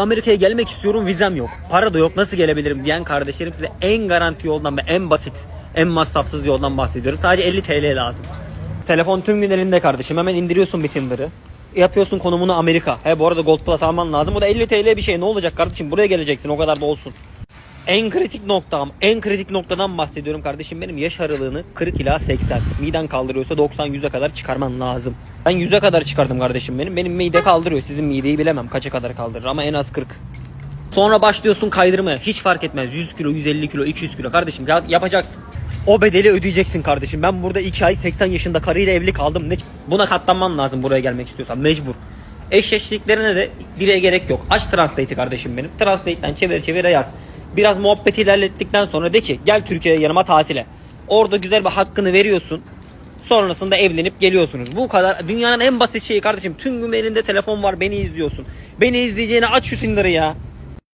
Amerika'ya gelmek istiyorum vizem yok. Para da yok nasıl gelebilirim diyen kardeşlerim size en garanti yoldan ve en basit, en masrafsız yoldan bahsediyorum. Sadece 50 TL lazım. Telefon tüm gün elinde kardeşim. Hemen indiriyorsun bir Tinder'ı. Yapıyorsun konumunu Amerika. He bu arada Gold Plus alman lazım. Bu da 50 TL bir şey. Ne olacak kardeşim? Buraya geleceksin. O kadar da olsun. En kritik noktam, en kritik noktadan bahsediyorum kardeşim benim yaş aralığını 40 ila 80. Miden kaldırıyorsa 90-100'e kadar çıkarman lazım. Ben 100'e kadar çıkardım kardeşim benim. Benim mide kaldırıyor. Sizin mideyi bilemem kaça kadar kaldırır ama en az 40. Sonra başlıyorsun kaydırmaya. Hiç fark etmez. 100 kilo, 150 kilo, 200 kilo. Kardeşim ya- yapacaksın. O bedeli ödeyeceksin kardeşim. Ben burada 2 ay 80 yaşında karıyla evli kaldım. Ne? Buna katlanman lazım buraya gelmek istiyorsan. Mecbur. Eşleştiklerine de dile gerek yok. Aç Translate'i kardeşim benim. Translate'den çevir çevir yaz. Biraz muhabbet ilerlettikten sonra de ki gel Türkiye'ye yanıma tatile. Orada güzel bir hakkını veriyorsun. Sonrasında evlenip geliyorsunuz. Bu kadar dünyanın en basit şeyi kardeşim. Tüm gün elinde telefon var beni izliyorsun. Beni izleyeceğine aç şu Tinder'ı ya.